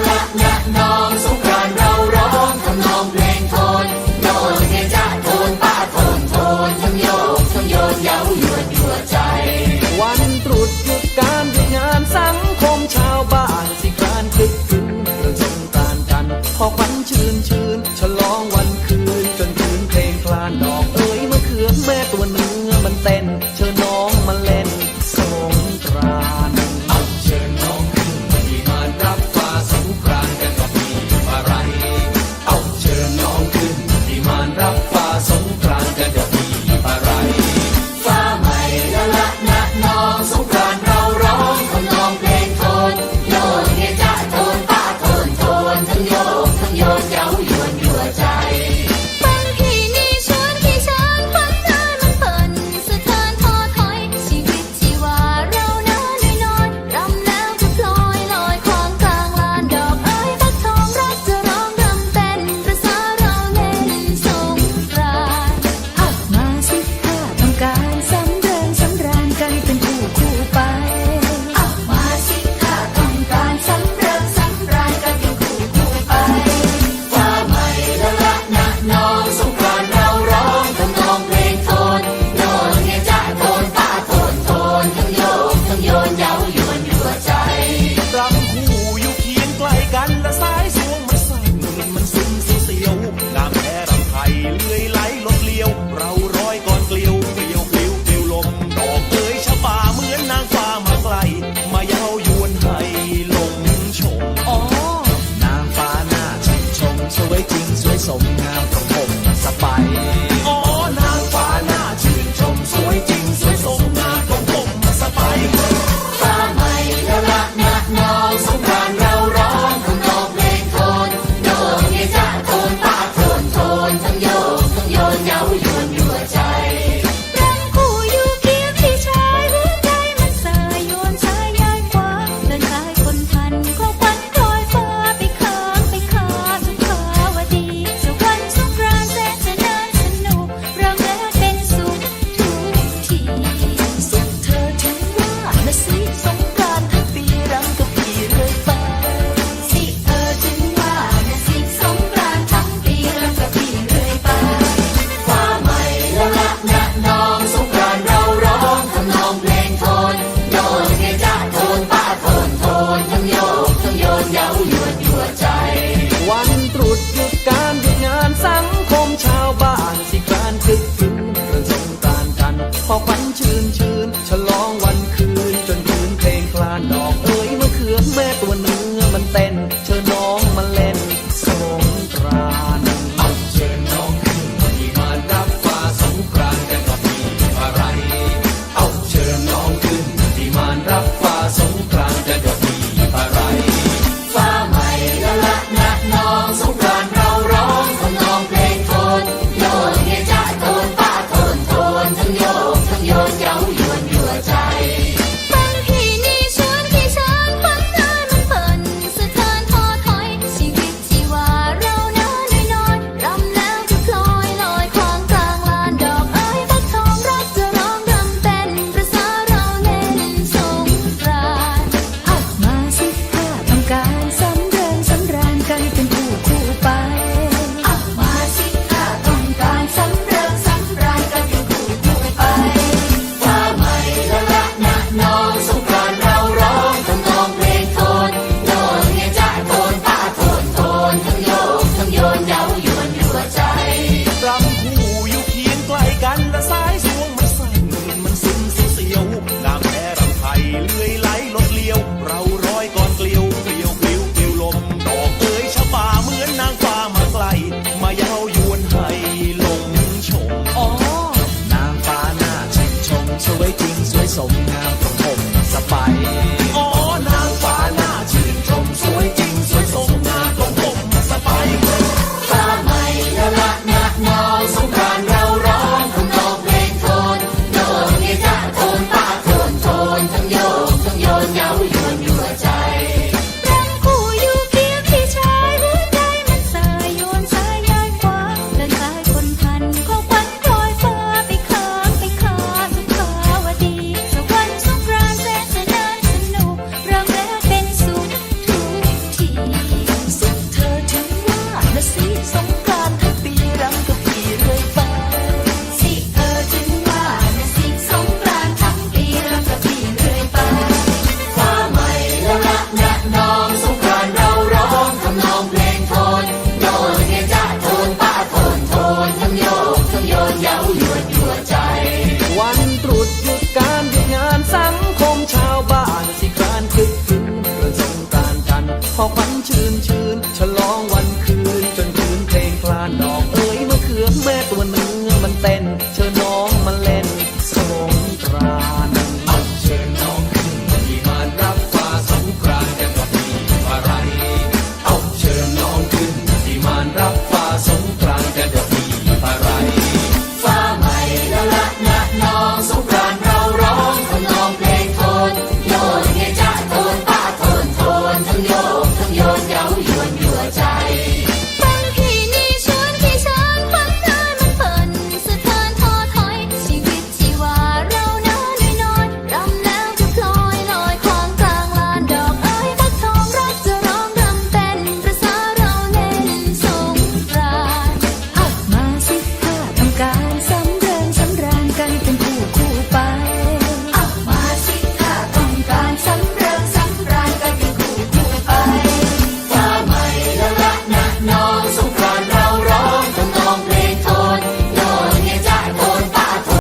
la la la. เต้นเชิญน้ Thank you. เยาหยวนหัวใจ วันตรุษหยุดการหยุดงานสังคมชาวบ้านสิกรานคึกคืนเรื่องสงกรานกัน พอควันชื้นชื้นฉลองวันคืน จนคืนเพลงคลานดอกเอ๋ยมะเขือแม่ตัวหนึ่ง งทั้งโยนเย้ายวนยัวใจ